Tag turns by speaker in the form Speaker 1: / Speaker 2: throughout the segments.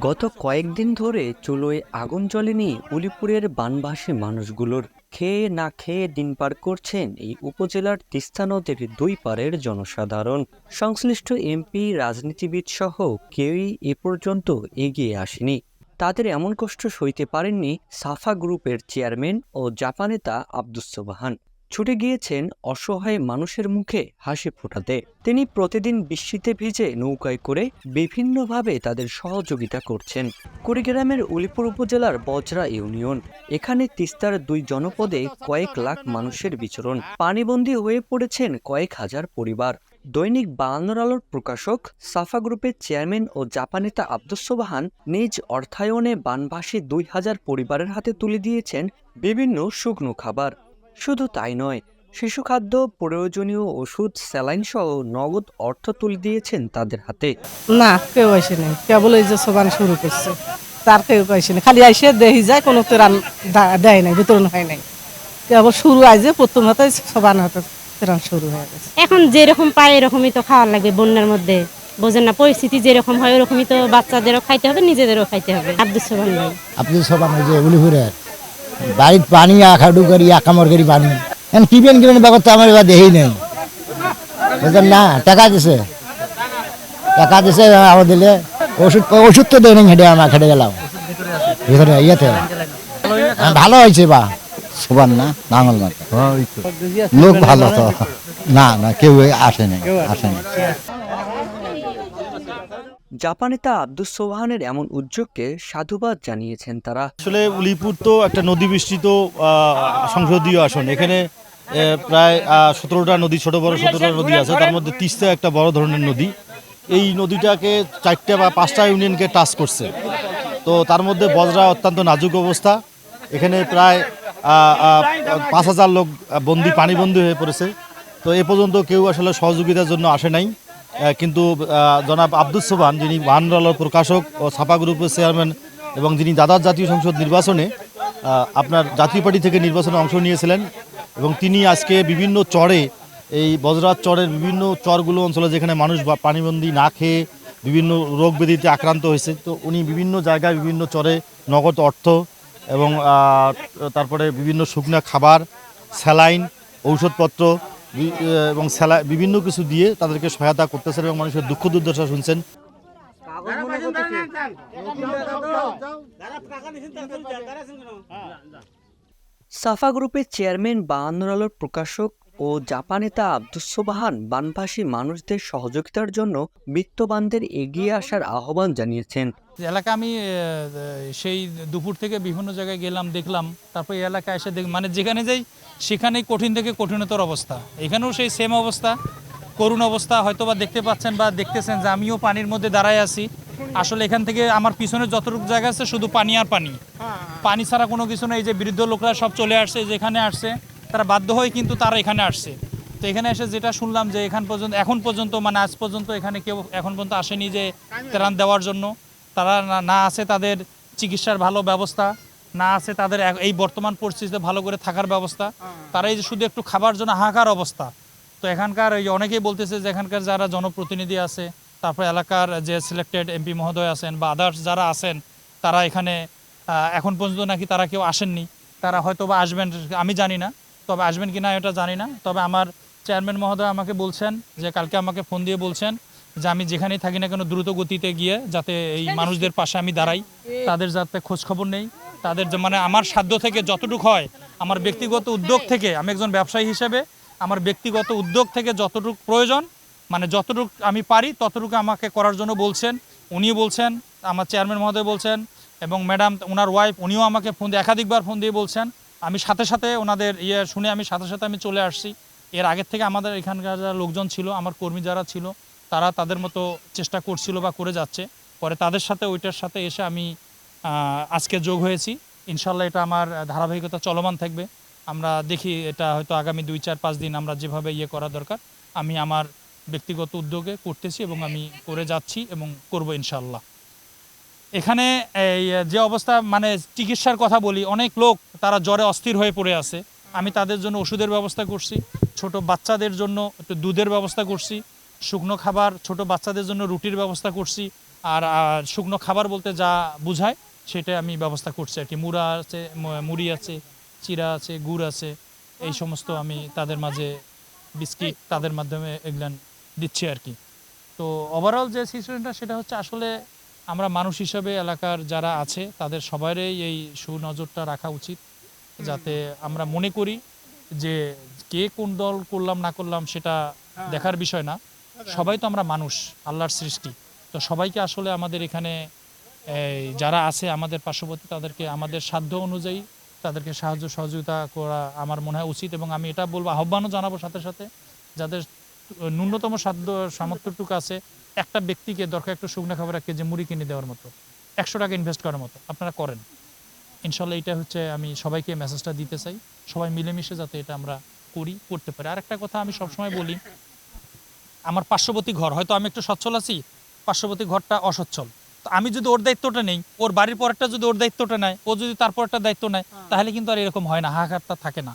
Speaker 1: গত কয়েকদিন ধরে চুলোয় আগুন জ্বলেনি উলিপুরের বানবাসী মানুষগুলোর। খেয়ে না খেয়ে দিন পার করছেন এই উপজেলার তিস্তা নদীর দুই পারের জনসাধারণ। সংশ্লিষ্ট এমপি, রাজনীতিবিদ সহ কেউই এ পর্যন্ত এগিয়ে আসেনি। তাদের এমন কষ্ট সইতে পারেননি সাফা গ্রুপের চেয়ারম্যান ও জাপানেতা আব্দুস সোবাহান। ছুটে গিয়েছেন অসহায় মানুষের মুখে হাসি ফোটাতে। তিনি প্রতিদিন বৃষ্টিতে ভিজে নৌকায় করে বিভিন্নভাবে তাদের সহযোগিতা করছেন। কুড়িগ্রামের উলিপুর উপজেলার বজরা ইউনিয়ন। এখানে তিস্তার দুই জনপদে কয়েক লাখ মানুষের বিচরণ। পানিবন্দী হয়ে পড়েছেন কয়েক হাজার পরিবার। দৈনিক বায়ান্নর আলোর প্রকাশক সাফা গ্রুপের চেয়ারম্যান ও জাপানেতা আব্দুস সোবাহান নিজ অর্থায়নে বানভাসী দুই হাজার পরিবারের হাতে তুলে দিয়েছেন বিভিন্ন শুকনো খাবার। শুধু তাই নয় শিশু খাদ্য প্রয়োজনীয় ওষুধ স্যালাইন সহ নগদ অর্থ তুলে দিয়েছেন তাদের হাতে।
Speaker 2: না কেউ আসে নাই। কেবল এই যে সবান শুরু করছে। তার কেউ আসে নাই। খালি আইসে দেহি যায় কোনো ত্রাণ দা- দেয় নাই বিতরণ হয় নাই। কেবল শুরু আইছে প্রথম হাতে সবান হাতে ত্রাণ শুরু হয়ে গেছে।
Speaker 3: এখন যেরকম পায় এরকমই তো খাওয়ার লাগবে বন্যার মধ্যে। বোঝেন না পরিস্থিতি যেরকম হয় ওরকমই তো বাচ্চাদেরও খাইতে হবে নিজেদেরও খাইতে হবে। আব্দুল সোহান ভাই।
Speaker 4: আপনি সব আমার যে বাড়ির পানি আখাডু করি আকামর করি পানি। এখন টিফিন কিনে ব্যবস্থা আমার এবার দেখেই নেই। বুঝলেন না টাকা দিছে। টাকা দিছে আমার দিলে ওষুধ ওষুধ তো দেয় হেঁটে আমার খেটে গেলাম। ভিতরে ইয়েতে। হ্যাঁ, ভালো হয়েছে বা। সবার না নাঙল মাথা লোক ভালো তো। না না কেউ আসেনি নাই আসে নাই
Speaker 1: জাপানেতা আব্দুস সোহানের এমন উদ্যোগকে সাধুবাদ জানিয়েছেন তারা।
Speaker 5: আসলে উলিপুর তো একটা নদী বিস্তৃত সংসদীয় আসন। এখানে প্রায় সতেরোটা নদী, ছোট বড় সতেরোটা নদী আছে, তার মধ্যে তিস্তা একটা বড় ধরনের নদী। এই নদীটাকে চারটে বা পাঁচটা ইউনিয়নকে টাচ করছে। তো তার মধ্যে বজরা অত্যন্ত নাজুক অবস্থা। এখানে প্রায় পাঁচ হাজার লোক বন্দি, পানিবন্দী হয়ে পড়েছে। তো এ পর্যন্ত কেউ আসলে সহযোগিতার জন্য আসে নাই। কিন্তু জনাব আব্দুল সোবান যিনি বাহানুর প্রকাশক ও ছাপা গ্রুপের চেয়ারম্যান এবং যিনি দাদার জাতীয় সংসদ নির্বাচনে আপনার জাতীয় পার্টি থেকে নির্বাচনে অংশ নিয়েছিলেন এবং তিনি আজকে বিভিন্ন চরে, এই বজরাত চরের বিভিন্ন চরগুলো অঞ্চলে যেখানে মানুষ পানিবন্দী না খেয়ে বিভিন্ন রোগ ব্যাধিতে আক্রান্ত হয়েছে, তো উনি বিভিন্ন জায়গায় বিভিন্ন চরে নগদ অর্থ এবং তারপরে বিভিন্ন শুকনা খাবার, স্যালাইন, ঔষধপত্র এবং স্যালা বিভিন্ন কিছু দিয়ে তাদেরকে সহায়তা করতেছেন এবং মানুষের দুঃখ দুর্দশা শুনছেন।
Speaker 1: সাফা গ্রুপের চেয়ারম্যান বায়ান্নর আলোর প্রকাশক ও জাপানেতা আব্দুস সোবাহান বানভাসী মানুষদের সহযোগিতার জন্য বিত্তবানদের এগিয়ে আসার আহ্বান জানিয়েছেন।
Speaker 6: এলাকা আমি সেই দুপুর থেকে বিভিন্ন জায়গায় গেলাম, দেখলাম। তারপর এই এলাকায় এসে দেখ মানে যেখানে যাই, সেখানেই কঠিন থেকে কঠিনতর অবস্থা। এখানেও সেই সেম অবস্থা, করুণ অবস্থা হয়তো বা দেখতে পাচ্ছেন বা দেখতেছেন যে আমিও পানির মধ্যে দাঁড়ায় আছি। আসলে এখান থেকে আমার পিছনে যতটুকু জায়গা আছে, শুধু পানি আর পানি। পানি ছাড়া কোনো কিছু নেই, এই যে বৃদ্ধ লোকরা সব চলে আসছে যেখানে আসছে, তারা বাধ্য হয়ে কিন্তু তারা এখানে আসছে। তো এখানে এসে যেটা শুনলাম যে এখান পর্যন্ত, এখন পর্যন্ত মানে আজ পর্যন্ত এখানে কেউ, এখন পর্যন্ত আসেনি যে ত্রাণ দেওয়ার জন্য। তারা না- আছে তাদের চিকিৎসার ভালো ব্যবস্থা না আছে তাদের এই বর্তমান পরিস্থিতিতে ভালো করে থাকার ব্যবস্থা তারা এই যে শুধু একটু খাবার জন্য হাহাকার অবস্থা। তো এখানকার এই অনেকেই বলতেছে যে এখানকার যারা জনপ্রতিনিধি আছে তারপর এলাকার যে সিলেক্টেড এমপি মহোদয় আছেন বা আদার্স যারা আছেন তারা এখানে এখন পর্যন্ত নাকি তারা কেউ আসেননি। তারা হয়তো বা আসবেন আমি জানি না তবে আসবেন কি না এটা জানি না। তবে আমার চেয়ারম্যান মহোদয় আমাকে বলছেন যে কালকে আমাকে ফোন দিয়ে বলছেন যে আমি যেখানেই থাকি না কেন দ্রুত গতিতে গিয়ে যাতে এই মানুষদের পাশে আমি দাঁড়াই তাদের যাতে খোঁজ খবর নেই তাদের মানে আমার সাধ্য থেকে যতটুকু হয় আমার ব্যক্তিগত উদ্যোগ থেকে আমি একজন ব্যবসায়ী হিসেবে আমার ব্যক্তিগত উদ্যোগ থেকে যতটুকু প্রয়োজন মানে যতটুকু আমি পারি ততটুকু আমাকে করার জন্য বলছেন উনিও বলছেন আমার চেয়ারম্যান মহোদয় বলছেন এবং ম্যাডাম ওনার ওয়াইফ উনিও আমাকে ফোন দিয়ে একাধিকবার ফোন দিয়ে বলছেন আমি সাথে সাথে ওনাদের ইয়ে শুনে আমি সাথে সাথে আমি চলে আসছি। এর আগের থেকে আমাদের এখানকার যারা লোকজন ছিল আমার কর্মী যারা ছিল তারা তাদের মতো চেষ্টা করছিল বা করে যাচ্ছে। পরে তাদের সাথে, ওইটার সাথে এসে আমি আজকে যোগ হয়েছি। ইনশাল্লাহ এটা আমার ধারাবাহিকতা চলমান থাকবে। আমরা দেখি এটা হয়তো আগামী দুই, চার, পাঁচ দিন আমরা যেভাবে ইয়ে করা দরকার, আমি আমার ব্যক্তিগত উদ্যোগে করতেছি এবং আমি করে যাচ্ছি এবং করব ইনশাল্লাহ। এখানে এই যে অবস্থা মানে চিকিৎসার কথা বলি, অনেক লোক তারা জ্বরে অস্থির হয়ে পড়ে আছে। আমি তাদের জন্য ওষুধের ব্যবস্থা করছি, ছোট বাচ্চাদের জন্য একটু দুধের ব্যবস্থা করছি। শুকনো খাবার, ছোট বাচ্চাদের জন্য রুটির ব্যবস্থা করছি। আর শুকনো খাবার বলতে যা বোঝায় সেটা আমি ব্যবস্থা করছি আর কি। মুড়া আছে মুড়ি আছে, চিরা আছে, গুড় আছে, এই সমস্ত আমি তাদের মাঝে বিস্কিট তাদের মাধ্যমে এগুলান দিচ্ছি আর কি। তো ওভারঅল যে সিচুয়েশনটা সেটা হচ্ছে আসলে আমরা মানুষ হিসাবে এলাকার যারা আছে, তাদের সবারই এই সুনজরটা রাখা উচিত। যাতে আমরা মনে করি যে কে কোন দল করলাম, না করলাম, সেটা দেখার বিষয় না। সবাই তো আমরা মানুষ, আল্লাহর সৃষ্টি। তো সবাইকে আসলে আমাদের এখানে যারা আছে আমাদের পার্শ্ববর্তী, তাদেরকে, আমাদের সাধ্য অনুযায়ী তাদেরকে সাহায্য, সহযোগিতা করা আমার মনে হয় উচিত এবং আমি এটা বলব, আহ্বানও জানাব সাথে সাথে, যাদের ন্যূনতম সাধ্য, সামর্থ্যটুকু আছে, একটা ব্যক্তিকে দরকার একটু শুকনো খাবার এক কেজি মুড়ি কিনে দেওয়ার মতো, একশো টাকা ইনভেস্ট করার মতো, আপনারা করেন। ইনশাল্লাহ এটা হচ্ছে আমি সবাইকে মেসেজটা দিতে চাই, সবাই মিলেমিশে যাতে এটা আমরা করি, করতে পারি। আর একটা কথা আমি সবসময় বলি আমার পার্শ্ববর্তী ঘর। হয়তো আমি একটু সচ্ছল আছি পার্শ্ববর্তী ঘরটা অসচ্ছল। তো আমি যদি ওর দায়িত্বটা নেই ওর বাড়ির পরেরটা যদি ওর দায়িত্বটা নেয় ও যদি তারপর একটা দায়িত্ব নেয় তাহলে কিন্তু আর এরকম হয় না হাহাকারটা থাকে না।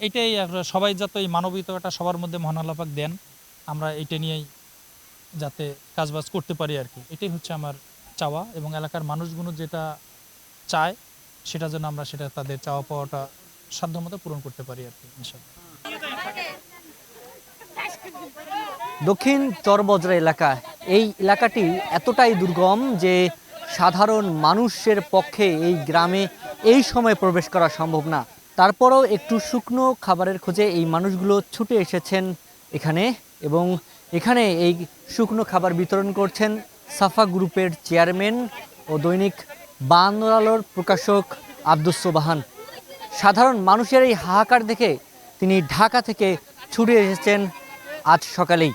Speaker 6: এটাই সবাই যাতে এই মানবিকতাটা সবার মধ্যে মহান আল্লাপাক দেন আমরা এটা নিয়েই যাতে কাজবাজ করতে পারি আর কি। এটাই হচ্ছে আমার চাওয়া এবং এলাকার মানুষগুলো যেটা চায় সেটা যেন আমরা সেটা তাদের চাওয়া পাওয়াটা সাধ্যমতো পূরণ করতে পারি আর কি ইনশাল্লাহ
Speaker 7: দক্ষিণ চরবজরা এলাকা। এই এলাকাটি এতটাই দুর্গম যে সাধারণ মানুষের পক্ষে এই গ্রামে এই সময় প্রবেশ করা সম্ভব না। তারপরও একটু শুকনো খাবারের খোঁজে এই মানুষগুলো ছুটে এসেছেন এখানে এবং এখানে এই শুকনো খাবার বিতরণ করছেন সাফা গ্রুপের চেয়ারম্যান ও দৈনিক বান্দর আলোর প্রকাশক আব্দুস সোবাহান। সাধারণ মানুষের এই হাহাকার দেখে তিনি ঢাকা থেকে ছুটে এসেছেন আজ সকালেই।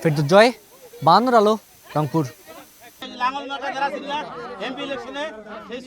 Speaker 7: ফেরদুস জয় বান্দর আলো রংপুর।
Speaker 8: লাঙ্গল ছিল এমপি ইলেকশনে সেই